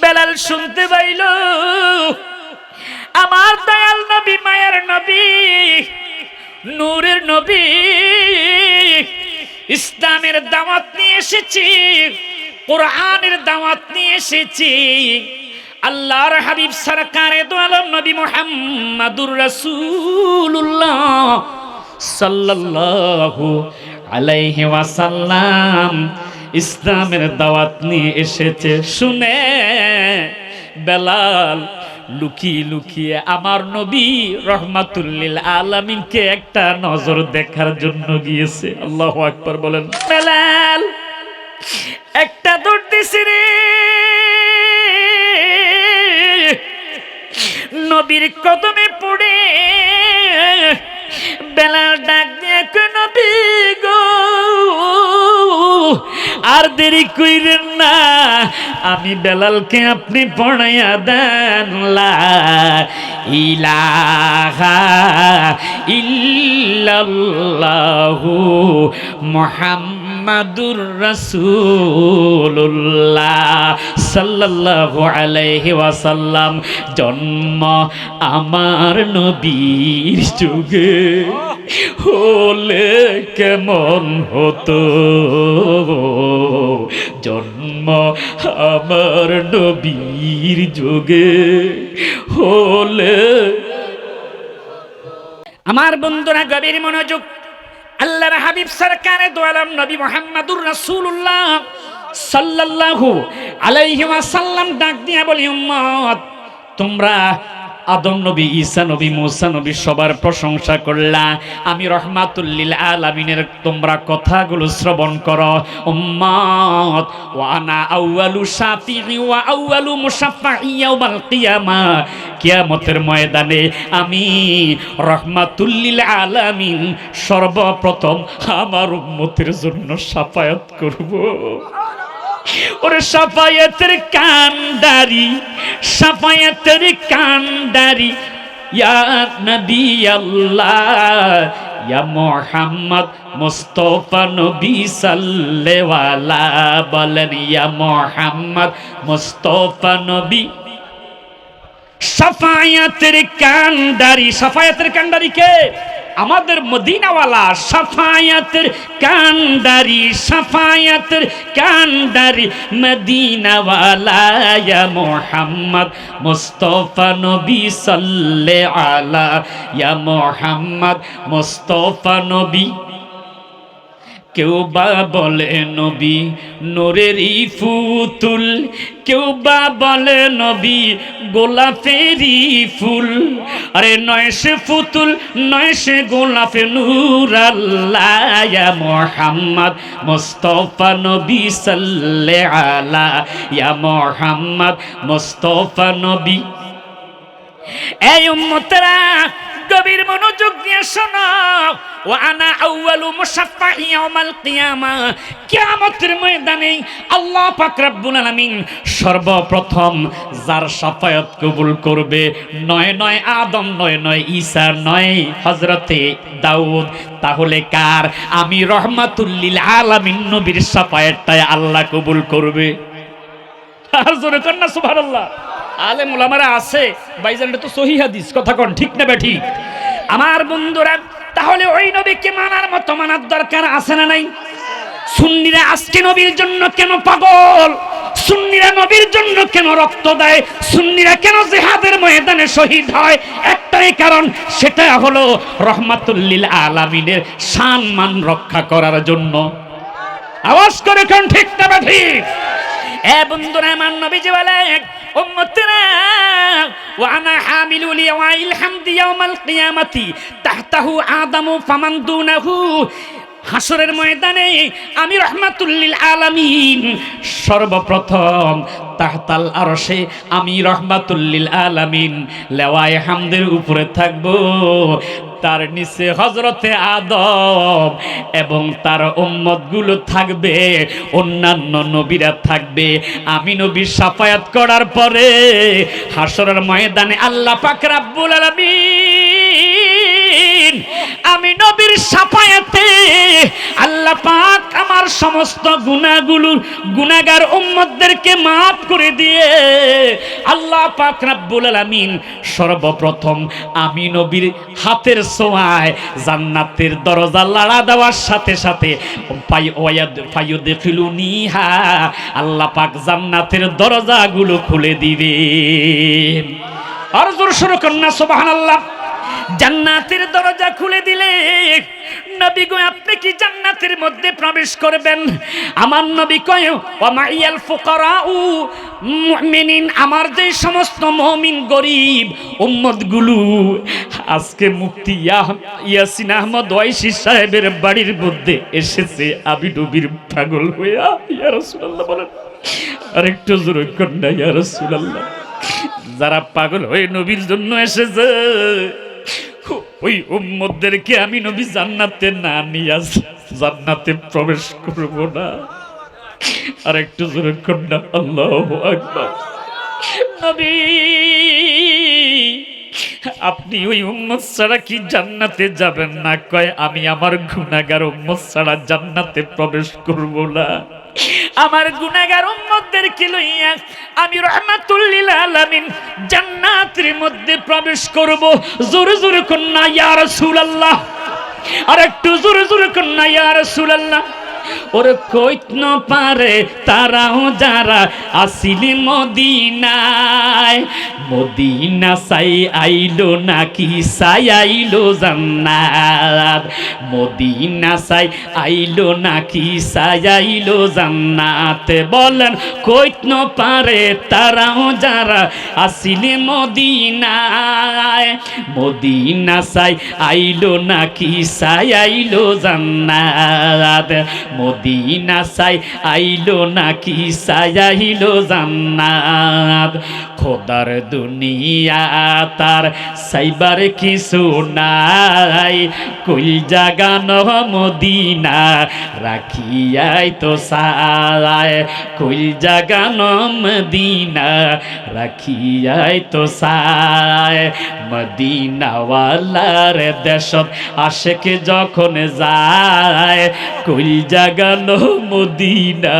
বেলাল শুনতে পাইল, আমার দয়াল নবী, মায়ের নবী, নূরের নবী, ইসলামের দাওয়াত নিয়ে এসেছি, কোরআনের দাওয়াত নিয়ে এসেছি। আল্লাহর হাবিব সরকারে দো নবী মোহাম্মদুর রাসূলুল্লাহ সাল্লাল্লাহু আলাইহি ওয়াসাল্লাম। ইসলামের দাওয়াত নিয়ে এসেছে, শুনে বেলাল লুকিয়ে লুকিয়ে আমার নবী রহমাতুল্লিল আলামিনকে একটা নজর দেখার জন্য গিয়েছে। আল্লাহ আকবার বলেন, বেলাল, একটা দৌড় রে। নবীর কদমে পড়ে দেরি কইরেন না। আমি বেলালকে আপনি পড়াইয়া দেন ইলাহা ইল্লাল্লাহু মুহাম্মাদুর রাসূলুল্লাহ সাল্লাল্লাহু আলাইহি ওয়াসাল্লাম। জন্ম আমার নবীর যুগে হলে কেমন হতো? জন্ম আমার নবীর যুগে হলে। আমার বন্ধুরা, গভীর মনোযোগ। আল্লাহর হাবিব সরকারে দোয়ালাম নবী মোহাম্মদুর রাসূলুল্লাহ সাল্লাল্লাহু আলাইহি ওয়াসাল্লাম ডাক দিয়া বলি, উম্মত, তোমরা আদম নবী, ঈসা নবী, মুসা নবী সবার প্রশংসা করলা। আমি রহমাতুল্লিল আলামিনের তোমরা কথাগুলো শ্রবণ করো। উম্মত ওয়ানা আউয়ালু শাফিঈ ওয়া আউয়ালু মুশাফফাঈ ইয়াউমাল কিয়ামা। কিয়ামতের ময়দানে আমি রহমাতুল্লিল আলামিন সর্বপ্রথম আমার উম্মতের জন্য সাফায়াত করব। ওরে সাফায়াতের কান্ডারি সাফায়াতের কান্ডারি। ইয়া নবী আল্লাহ ইয়া মোহাম্মদ মুস্তফা নবী সাল্লেওয়ালা। বলেন, ইয়া মোহাম্মদ মুস্তফা নবী। সাফায়াতের কান্ডারি সাফায়াতের কান্ডারি কে? আমাদের মদিনাওয়ালা সাফায়াতের কান্দারি সাফায়াতের কান্দারি মদিনাওয়ালা মোহাম্মদ, মুস্তফা নবী সাল্লে আলা ইয়া মোহাম্মদ, মুস্তফা নবী। কেউ বা বলে নবী নোরেরই ফুতুল। কেউ বা বলে নবী, গোলাপেরই ফুল। আরে নয় সে ফুতুল সে গোলাপে নূর আল্লাহ মোহাম্মদ মুস্তফা নবী সাল্লে আলা ইয়া মোহাম্মদ মুস্তফা নবী। এই উম্মতরা গভীর মনোযোগ দিয়ে শোনো। ও আনা আউয়ালু মুসাফফা ইয়াউমাল কিয়ামা। কিয়ামতের ময়দানে আল্লাহ পাক রব্বুল আলামিন সর্বপ্রথম যার সাফায়াত কবুল করবে নয় নয় আদম, নয় নয় ঈসা, নয় হযরতে দাউদ। তাহলে কার? আমি রহমাতুল্লিল আলামিন নবীর সাফায়াতটাই আল্লাহ কবুল করবে। আর জোরে না, সুবহানাল্লাহ। আলেম ওলামারা আছে বাইজান এটা তো সহি হাদিস, কথা কন, ঠিক না বেঠি আমার বন্ধুরা, তাহলে ওই নবীকে মানার মতো মানার দরকার আছে না নাই? সুন্নিরা আজকে নবীর জন্য কেন পাগল? সুন্নিরা নবীর জন্য কেন রক্ত দেয়? সুন্নিরা কেন জেহাদের ময়দানে শহীদ হয়? একটাই কারণ, সেটা হলো রহমাতুল্লিল আলামিনের সম্মান রক্ষা করার জন্য। আওয়াজ করে কোন, ঠিক না বা ঠিক এ বন্ধুরা, আমার নবীজি বলেন আদামু ফামান হাসরের ময়দানে আমি রহমাতুল্লিল আলামিন সর্বপ্রথম তাহতাল আরশে আমি রহমাতুল্লিল আলামিন লেওয়ায় হামদের উপরে থাকব। তার নিচে হজরতে আদম এবং তার উম্মতগুলো থাকবে, অন্যান্য নবীরা থাকবে। আমি নবীর সাফায়াত করার পরে হাসরের ময়দানে আল্লাহ পাক রাব্বুল আলামিন আমি নবীর সাফায়াতে আল্লাহ পাক আমার সমস্ত গুনাহগুলো গুনাহগার উম্মতদেরকে মাফ করে দিয়ে আল্লাহ পাক রাব্বুল আলামিন সর্বপ্রথম আমি নবীর হাতের ছোঁয়ায় জান্নাতের দরজা লাড়া দেওয়ার সাথে সাথে পাই ওয়াদ পাইও দেখিলু নিহা আল্লাহ পাক জান্নাতের দরজাগুলো খুলে দিবে। আর জোর শুরু কন্যা সুবহানাল্লাহ। জান্নাতের দরজা খুলে দিলে। নবী গো, আপনি কি জান্নাতের মধ্যে প্রবেশ করবেন? আমার নবী কয় ওয়ামাইয়াল ফুকারাউ মুমিনিন আমার যে সমস্ত মুমিন গরিব উম্মতগুলো, আজকে মুক্তি ইয়া- ইয়াসিন আহমদ ওয়াইসি সাহেবের বাড়ির মধ্যে এসেছে। আবি ডুবির পাগল হইয়া, ইয়া রাসূলুল্লাহ বলেন, আরেকটু জোরে কন্যা ইয়া রাসূলুল্লাহ। যারা পাগল হয়ে নবীর জন্য এসেছে ওই উম্মতদেরকে আমি নবী জান্নাতে না নিয়ে জান্নাতে প্রবেশ করব না। আর একটু জোরে কন্যা, আল্লাহ আকবার। আপনি ওই উম্মত ছাড়া কি জান্নাতে যাবেন না? কয়, আমি আমার গুনাগার উম্মত ছাড়া জান্নাতে প্রবেশ করব না। আমার গুনাগার উম্মতদেরকে লইয়া আমি রহমাতুল্লিল আলামিন জান্নাতের মধ্যে প্রবেশ করব। জোরে জোরে কন্যা, ইয়া রাসূলুল্লাহ। আর একটু জোরে জোরে কন্যা, ইয়া রাসূলুল্লাহ। ওর কইত ন পারে তারাও যারা আসিলি মদিনায়। মদিনা সাই আইলো নাকি সাই আইলো জান্নাত। মদিনা সাই আইলো নাকি সাই আইলো জান্নাত। বলেন কইত ন পারে তারাও যারা আসিলি মদিনায়। মদিনা সাই আইলো নাকি সাই আইলো জান্নাত। মদিনা সাই আইলো নাকি সাই আইলো জান্নাত। খোদার দুনিয়া তার সাইবার কিছু নাই। কুল জাগানো মদিনা রাখিয়াই তো সায়। কুল জাগানো মদিনা রাখিয়াই তো সায়। মদিনাওয়ালার দেশত আশেকে যখন যায়, কুল জাগানো মদিনা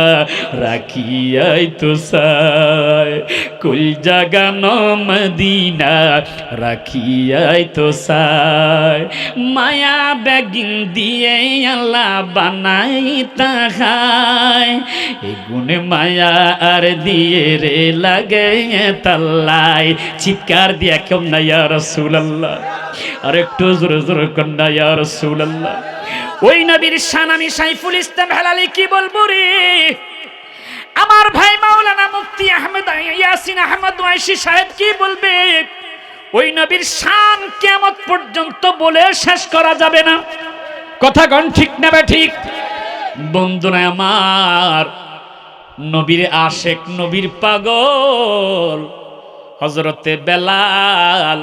রাখিয়াই তো সায়। কুল জাগানো মদিনা রাখিয়াই তো সাই। মায়া বেগিন দিয়ে আল্লাহ বানাই তাহায় এগুনে মায়া আর দিয়ে রে লাগে তাল্লাই। চিৎকার দিয়া কেমন না ইয়া রাসূলুল্লাহ। আর একটু জোরে জোরে কন্যা ইয়া রাসূলুল্লাহ। ওই নবীর শান আমি সাইফুল ইসলাম হেলালি কি বলব রে? আমার ভাই মাওলানা মুফতি আহমেদ ইয়াসিন আহমদ ওয়াইসি সাহেব কি বলবে? ওই নবীর শান কিয়ামত পর্যন্ত বলে শেষ করা যাবে না। কথা গণ ঠিক নেবে ঠিক? বন্ধুরা আমার, নবীর আশেক, নবীর পাগল হজরতে বেলাল।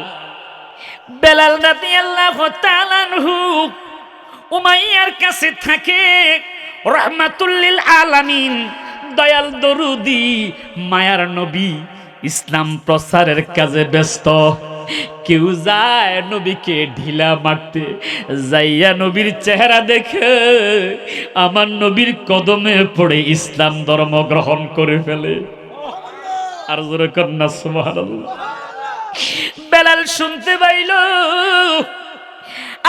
বেলাল রাতি আল্লাহ তালানহু উমাইয়ার কাছে থাকে রহমাতুল্লিল আলামিন। দয়াল দরুদি, মায়ার নবী, ইসলাম প্রচারের কাজে ব্যস্ত। কেউ যায় নবীকে ঢিলা মারতে, যাইয়া নবীর চেহারা দেখে আমার নবীর কদমে পড়ে ইসলাম ধর্ম গ্রহণ করে ফেলে। আর জোরে কন্যা সুবহানাল্লাহ। বেলাল শুনতে পাইল,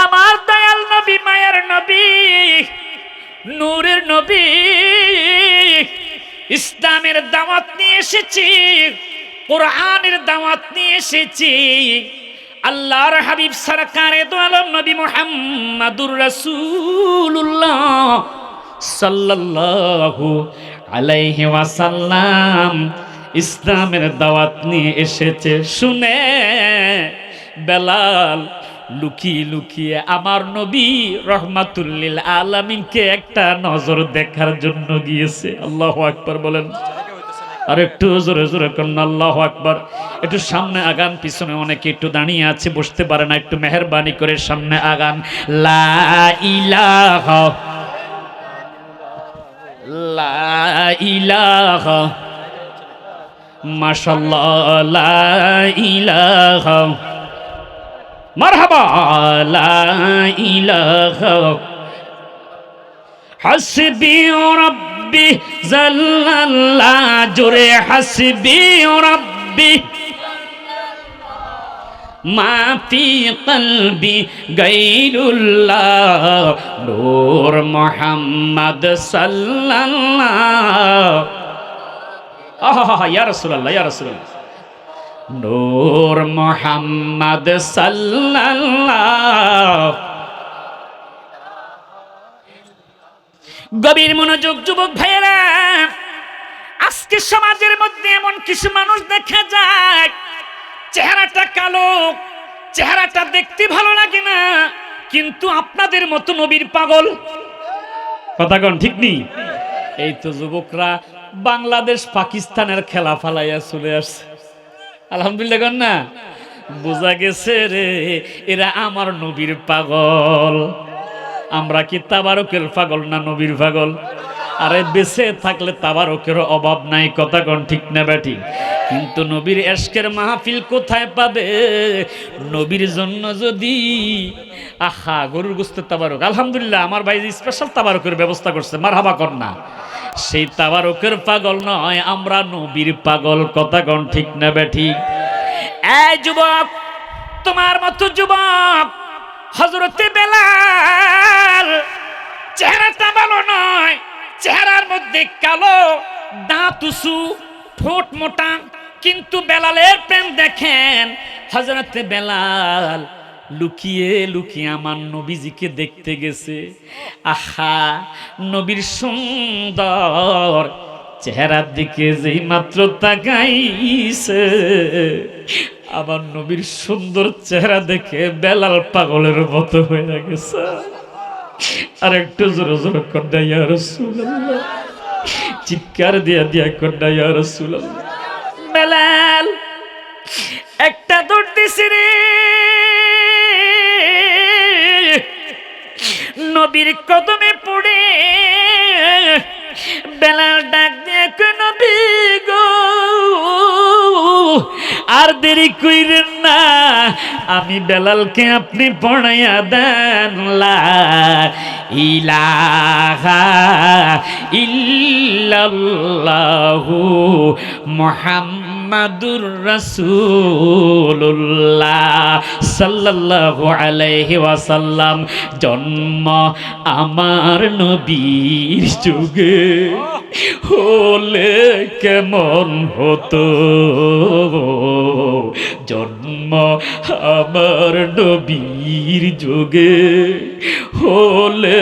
আমার দয়াল নবী, মায়ের নবী, নূরের নবী ইসলামের দাওয়াত নিয়ে এসেছি, কোরআনের দাওয়াত নিয়ে এসেছি। আল্লাহর হাবিব সরকারে দোয়ালম নবী মুহাম্মাদুর রাসূলুল্লাহ সাল্লাল্লাহু আলাইহি ওয়াসাল্লাম ইসলামের দাওয়াত নিয়ে এসেছে। শুনে বেলাল লুকিয়ে লুকিয়ে আমার নবী রহমাতুল্লিল আলামিনকে একটা নজর দেখার জন্য গিয়েছে। আল্লাহ আকবর বলেন। আর একটু জোরে জোরে করুন আল্লাহ আকবার। একটু সামনে আগান, পিছনে অনেকে একটু দাঁড়িয়ে আছে, বসতে পারে না, একটু মেহরবানি করে সামনে আগান। লা ইলাহা লা মাশাল্লাহ লা মারহাবা হাসবি রব্বি জাল্লাল্লাহ জোরে হাসবি রব্বি। কলবি মা ফি কলবি গাইরুল্লাহ, নূর মুহাম্মদ সাল্লাল্লাহ। আহা, ইয়া রাসূলুল্লাহ ইয়া রাসূলুল্লাহ। নূর মুহাম্মদ সাল্লাল্লাহ। গভীর মনোযোগ যুবক ভাইয়েরা, আজকে সমাজের মধ্যে এমন কিছু মানুষ দেখা যায়, চেহারাটা কালো, চেহারাটা দেখতে ভালো লাগে না, কিন্তু আপনাদের মতো নবীর পাগল। কথা কন, ঠিক নেই? এই তো যুবকরা বাংলাদেশ পাকিস্তানের খেলা ফালাইয়া চলে আসছে। আলহামদুলিল্লাহ কন না। বোঝা গেছে রে, এরা আমার নবীর পাগল। আমরা কি তাবারকের পাগল না নবীর পাগল? আরে বেঁচে থাকলে তাবারকের অভাব নাই, কথা কন ঠিক না ব্যাটি? কিন্তু নবীর এশকের মাহফিল কোথায় পাবে? নবীর জন্য যদি আহা, গরুর গোস্তের তাবারক। আলহামদুলিল্লাহ, আমার ভাই স্পেশাল তাবারকের ব্যবস্থা করছে মার হাবা কর না। সেই তাবারকের পাগল নয়, আমরা নবীর পাগল কথা কন ঠিক না ব্যাটি এই যুবক, তোমার মতো যুবক হজরতে বেলাল, চেহারাটা ভালো নয়, চেহারার মধ্যে কালো, দাঁত উঁচু, ঠোঁট মোটা, কিন্তু বেলালের প্রেম দেখেন হজরতে বেলাল। লুকিয়ে লুকিয়ে আমার নবীজিকে দেখতে গেছে। আহা, নবীর সুন্দর চেহারার দিকে যেই মাত্র তাকাইছে, আমার নবীর সুন্দর চেহারা দেখে বেলাল পাগলের মতো হয়ে গেছে। আর একটু জোরে জোরে কন্যা ইয়া চিৎকার দিয়া দিয়া কন্যা ইয়া বেলাল, একটা দৌড় দিছি রে। নবীর কদমে পড়ে বেলাল ডাক দিয়ে নবী গো, আর দেরি কইরেন না, আমি বেলালকে আপনি পড়াইয়া দেন ইলাহা ইল্লাল্লাহু মুহাম্মাদুর রাসূলুল্লাহ সাল্লাল্লাহু আলাইহি ওয়াসাল্লাম, জন্ম আমার নবীর যুগে। হলে কেমন হতো? জন্ম আমার নবীর যুগে। হলে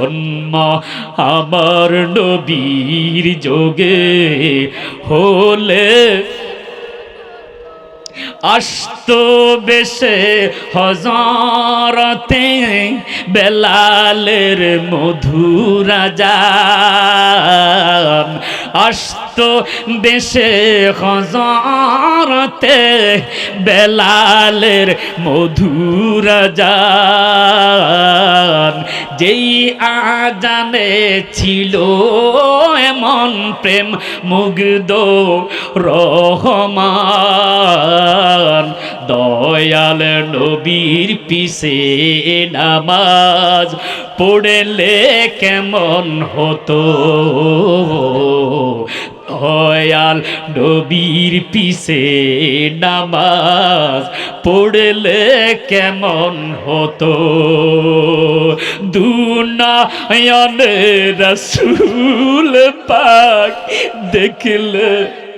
জন্ম আমার নবীর যোগে হলে অস্ত বেশে হজরতে বেলালের মধুরা যান অস্ত বেশে হজরতে বেলালের মধুরা যান যেই আজানে ছিল এমন প্রেম মুগ্ধ রহমান। দয়াল নবীর পিছে নামাজ পড়লে কেমন হতো? দয়াল নবীর পিছে নামাজ পড়লে কেমন হতো? দুনায়নে রসুল পাক দেখলে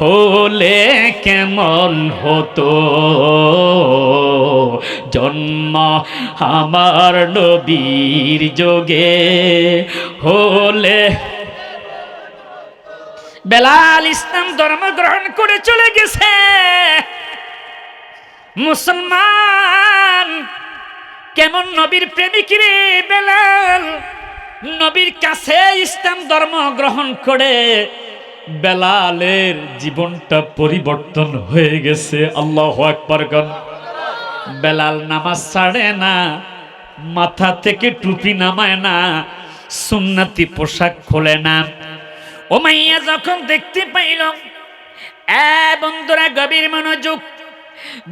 হলে কেমন হতো? জন্ম আমার নবীর যোগে হলে বেলাল ইসলাম ধর্ম গ্রহণ করে চলে গেছে। মুসলমান, কেমন নবীর প্রেমিক রে বেলাল? নবীর কাছে ইসলাম ধর্ম গ্রহণ করে বেলালের জীবনটা পরিবর্তন হয়ে গেছে। আল্লাহ আকবর গণ বেলাল নামাজ ছাড়ে না, মাথা থেকে টুপি নামায় না, সুন্নতি পোশাক খোলে না। ওমাইয়া যখন দেখতে পাইল এ বন্ধুরা, গভীর মনোযোগ।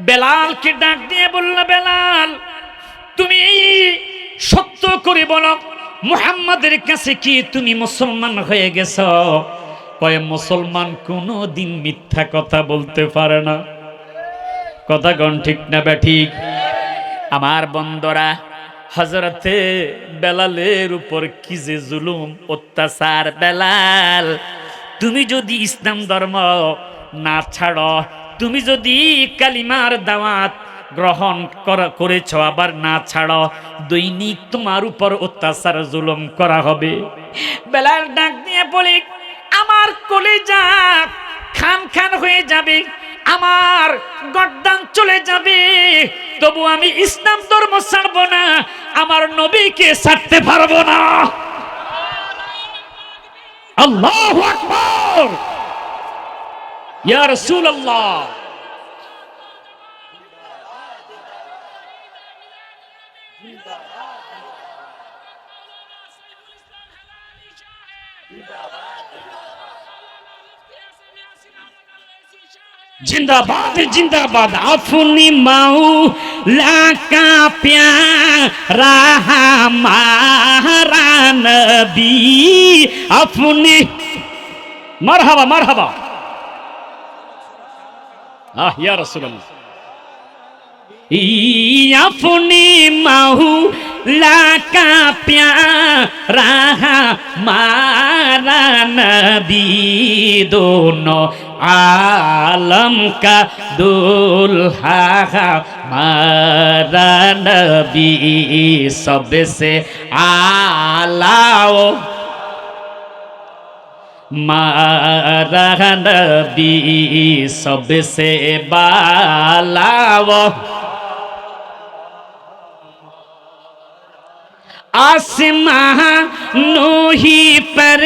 বেলালকে ডাক দিয়ে বলল, বেলাল, তুমি সত্য করে বলো, মুহাম্মাদের কাছে কি তুমি মুসলমান হয়ে গেছ? কয়ে, মুসলমান কোনো দিন মিথ্যা কথা বলতে পারে না। কথা গণ ঠিক না বে ঠিক? আমার বন্ধরা হজরতে বেলালের উপর কি যে জুলুম, অত্যাচার, বেলাল, তুমি যদি ইসলাম ধর্ম না ছাড়ো, তুমি যদি কালিমার দাওয়াত গ্রহণ করা- করেছ, আবার না ছাড়ো, দৈনিক তোমার উপর অত্যাচার, জুলুম করা হবে। বেলাল ডাক দিয়ে বলি আমার কলেজা খান খান হয়ে যাবে, আমার গর্দান চলে যাবে। তবু আমি ইসলাম ধর্ম ছাড়ব না, আমার নবীকে ছাড়তে পারব না। আল্লাহ আকবর। ইয়া রাসূলুল্লাহ। जिंदाबाद जिंदाबाद अपनी माऊ लाका प्यारा हमारा नबी अपनी मरहबा मरहबा आह या रसूल अल्लाह ई अपनी महू लाका प्यारा हमारा नबी दोनों आलम का दुल्हा हमारा नबी सबसे आलाओ मारा नबी सबसे बालाओ आसमां ही पर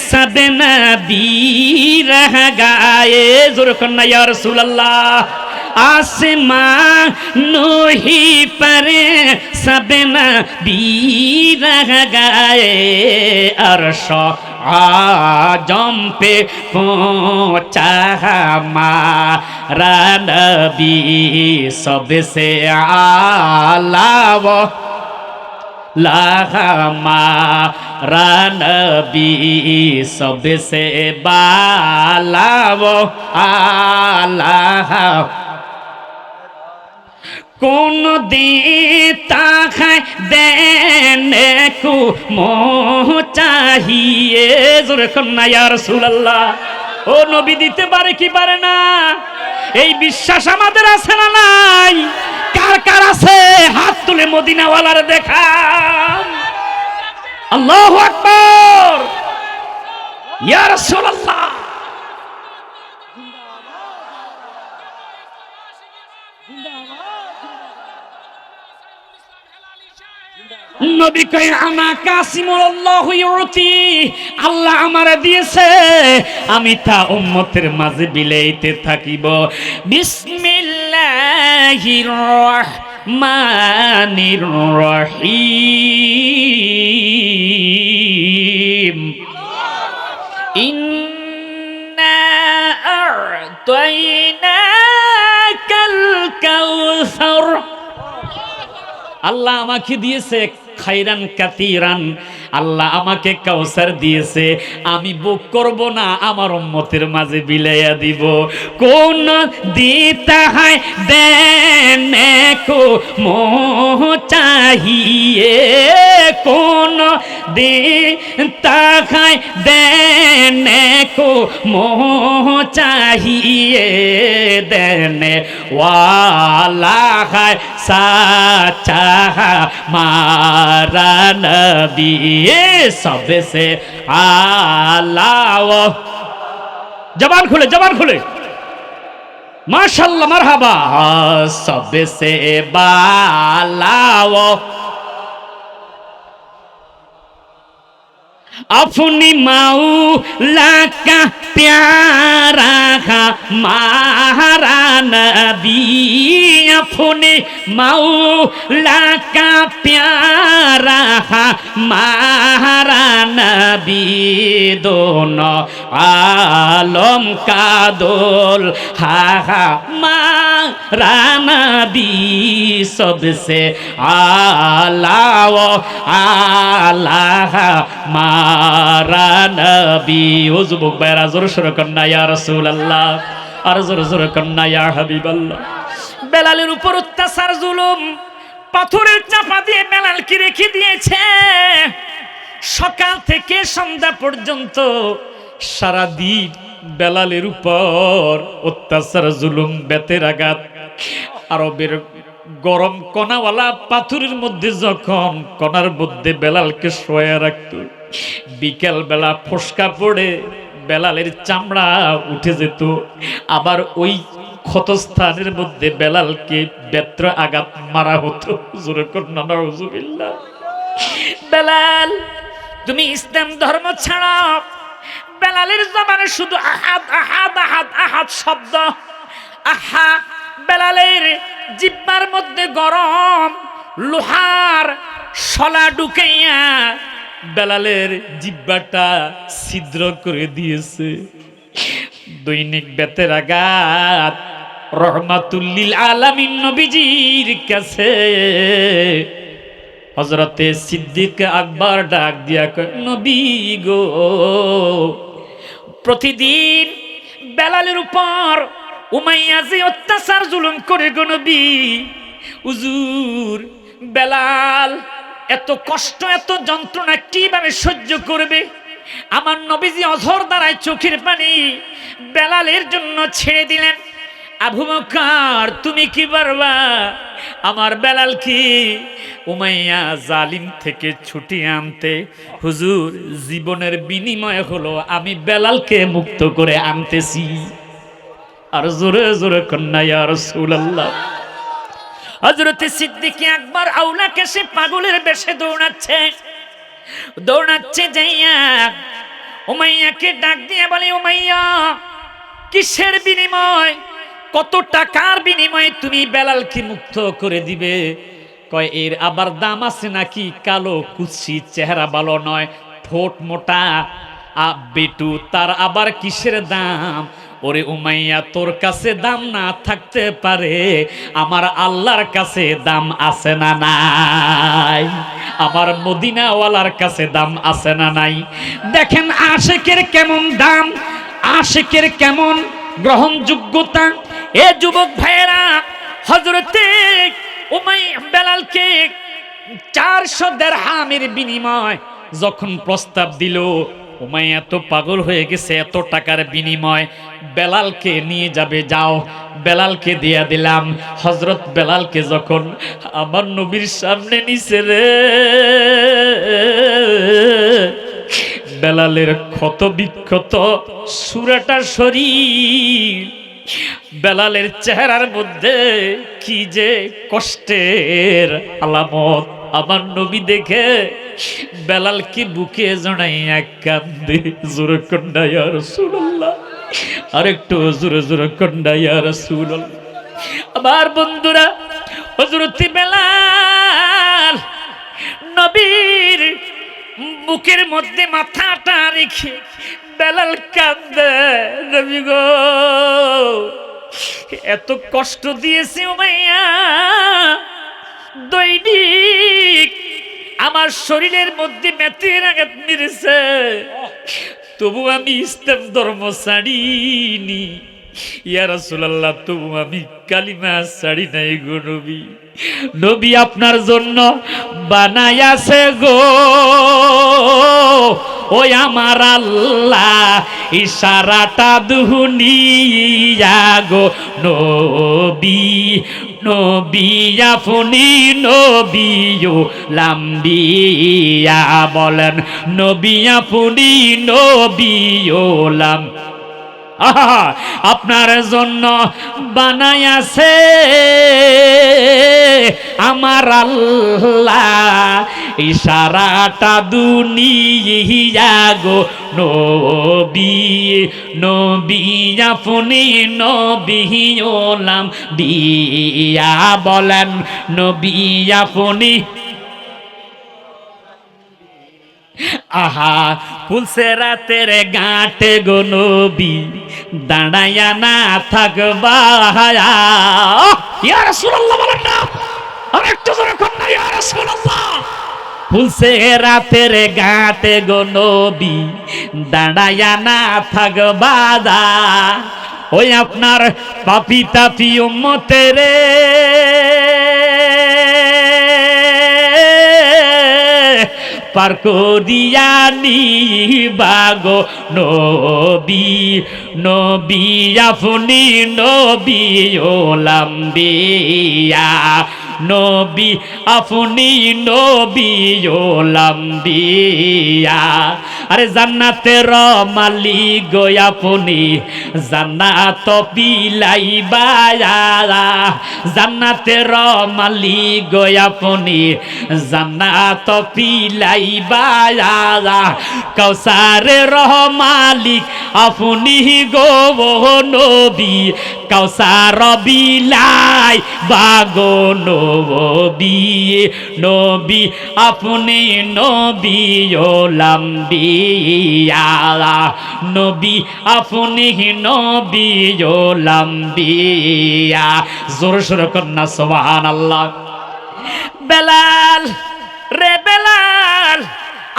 सब नबी रह गए जुर्कन या रसूल अल्लाह आसमां ही पर सब नबी रह गए अरश आजम पे पहुँचा हमारा नबी सबसे आला वो लाहमारा नबी सबसे बालावो आलाह कौन देता है देने को मोह चाहिए জোরে কন্যা ইয়া রাসূলুল্লাহ ও নবী, দিতে পারে কি পারে না? এই বিশ্বাস আমাদের আছে না নাই? কার কার আছে? হাত তুলে মদিনাওয়ালার দেখা। আল্লাহু আকবার। ইয়া রাসূলুল্লাহ। নবী ইউতি, আল্লাহ আমারে দিয়েছে, আমি তা উম্মতের মাঝে বিলাইতে থাকিব। বিসমিল্লাহির রহমানির রহিম। ইন্না আল্লাহ আমাকে দিয়েছে খাইরান কাতিরান আল্লাহ আমাকে কাউসার দিয়েছে, আমি বুক করব না, আমার উম্মতের মাঝে বিলাইয়া দিব। কোন দিতাহায় দেন কো মোহ চাহিয়ে। কোন দিতাহায় দেন কো মোহ চাহিয়ে। দেন ওয়ালা হায় সাচা মারা নবী। नबी सबसे आला वो জবান খুলে জবান খুলে মাশাল্লাহ মারহাবা সবসে বালাও अपनी मौला का प्यारा हमारा नबी अपने मौला का प्यारा हमारा नबी दोनों आलम का दोल हा हमारा नबी सबसे आला वो आला নবী ও যুবক ভাইরা জোর সোর কন্যা, ইয়া রাসূলুল্লাহ। আর জোর জোর কন্যা, ইয়া হাবিবাল্লাহ। বেলালের উপর অত্যাচার, জুলুম, পাথরের চাপা দিয়ে বেলালকে রেখে দিয়েছে? সকাল থেকে সন্ধ্যা পর্যন্ত সারা দিন বেলালের উপর অত্যাচার, জুলুম, বেতের আঘাত, আরবের গরম কণাওয়ালা পাথরের মধ্যে যখন কণার মধ্যে বেলালকে শোয়া রাখত বিকেল বেলা ফসকা পড়ে বেলালের চামড়া উঠে যেত। আবার ওই ক্ষতস্থানের মধ্যে বেলালকে বেত্র আঘাত মারা হতো। বেলাল, তুমি ইসলাম ধর্ম ছাড়াও বেলালের জবানে শুধু আহাদ আহাদ আহাদ আহাদ শব্দ। আহা, বেলালের জিব্বার মধ্যে গরম লোহার শলা ঢুকাইয়া বেলালের জিব্বাটা ছিদ্র করে দিয়েছে। দৈনিক বেতের আঘাত রহমাতুল্লিল আলামিন নবীজির কাছে। হজরতে সিদ্দিক আকবর ডাক দিয়া নবী গো, প্রতিদিন বেলালের উপর উমাইয়া যে অত্যাচার জুলুম করে গো নবী। উজুর বেলাল এত কষ্ট, এত যন্ত্রণা কীভাবে সহ্য করবে? আমার নবীজি অঝর দ্বারায় চোখের পানি বেলালের জন্য ছেড়ে দিলেন। আবু বকর, তুমি কি পারবা? আমার বেলাল কি? উমাইয়া জালিম থেকে ছুটি আনতে। হুজুর, জীবনের বিনিময় হলো আমি বেলালকে মুক্ত করে আনতেছি। আর জোরে জোরে কন্যা ইয়া রাসূলুল্লাহ। হযরত সিদ্দিক একবার আউলাকে সে পাগলের বেশে দৌড়াচ্ছে। দৌড়াচ্ছে যাইয়া উমাইয়াকে ডাক দিয়ে বলে, উমাইয়া, কিসের বিনিময়? কত টাকার বিনিময়ে তুমি বেলালকে মুক্ত করে দিবে? কয়, এর আবার দাম আছে নাকি? কালো কুচি চেহারা ভালো নয়, ঠোঁট মোটা। আ, বেটু, তার আবার কিসের দাম? ওরে উমাইয়া, তোর কাছে দাম না থাকতে পারে, আমার আল্লাহর কাছে দাম আছে না নাই? আমার মদিনাওয়ালার কাছে দাম আছে না নাই? দেখেন আশেকের কেমন দাম, আশেকের কেমন গ্রহণযোগ্যতা। এ যুবক ভাইয়েরা হজরতে উমাই বেলালকে চারশো দেড় হামের বিনিময় যখন প্রস্তাব দিল উমাই এত পাগল হয়ে গেছে, এত টাকার বিনিময়। বেলালকে নিয়ে যাবে, যাও। বেলালকে দিয়া দিলাম। হজরত বেলালকে যখন আমার নবীর সামনে নিছে রে, বেলালের ক্ষত বিক্ষত সুরাটা শরীর। বেলালের চেহারার মধ্যে কি যে কষ্টের আলামত। আমার নবী দেখে বেলালকে বুকে জড়াইয়া কান্দে জোরে কন্ডাইয়া রসুল্লাহ আর একটু জোরে জোরে কন্ডাইয়া রসুল্লাহ আমার বন্ধুরা হজরতি বেলাল নবীর বুকের মধ্যে মাথাটা রেখে বেলাল কান্দে নবী গো, এত কষ্ট দিয়েছে উমাইয়া দৈনিক আমার শরীরের মধ্যে মেতের আঘাত মেরেছে। তবু আমি ইসলাম ধর্ম ছাড়িনি। ইয়া রাসূলুল্লাহ, তবু আমি কালিমা ছাড়ি নাই গো নবী আপনার জন্য বানায়াছে গো। ওই আমার আল্লাহ ইশারাটা দুহুনিয়া গো। নবী নবী, আপনি নবীও লাম্বিয়া বলেন। নবী, আপনি নবীও লাম। আপনার জন্য বানাইয়াছে আমার আল্লাহ ইশারাটা দুনিয়া গো নবী নবী আপনি নবী বিয়া বলেন, নবী আপনি। আহা পুলসে রাতের গাঁটে গো নবী, দাঁড়াইয়া না থাকবা। ইয়া রাসূলুল্লাহ, বলেন না। আর একটু জোরে কোন রাসূলুল্লাহ। ফুলসে রাতের গাঁটে গো নবী দাঁড়াইয়া না থাকবা দা ওই আপনার পাপি তাপি উম্মতেরে পার করিয়া নিবাগো নবী নবী, আপনি নবী ওলাম্বিয়া নবী আপনি নবী ওলাম্বিয়া আরে জান্নাতের মালিক গো আপনি, জান্নাত বিলাইবা জান্নাতের মালিক গো আপনি, জান্নাত পিলাইবা কৌসারের মালিক আপনি গো নবী কৌসার বিলাই বাগো নবী। নবী, আপনি নবী লম্বিয়া নবী, আপনি নবী জোর সোর কন্যা সোহান আল্লাহ বেলাল রে বেলাল,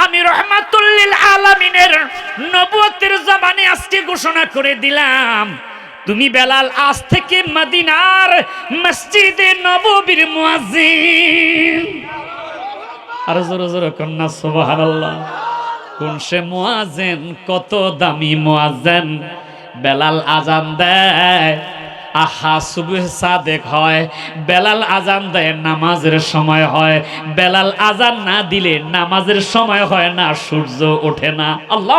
আমি রহমাতুল্লিল আলামিনের নবুয়তের জবানে আজকে ঘোষণা করে দিলাম। তুমি বেলাল, আজ থেকে মদিনার মসজিদে নববীর মুয়াজ্জিন। আর জোরে জোরে কন্যা, সুবহানাল্লাহ। কোন সে মোয়াজেন কত দামি মোয়াজেন বেলাল আজান দেয়, আহা, সুবহ সাদেক হয়। বেলাল আজান দেয়, নামাজের সময় হয়। বেলাল আজান না দিলে নামাজের সময় হয় না, সূর্য ওঠে না। আল্লাহ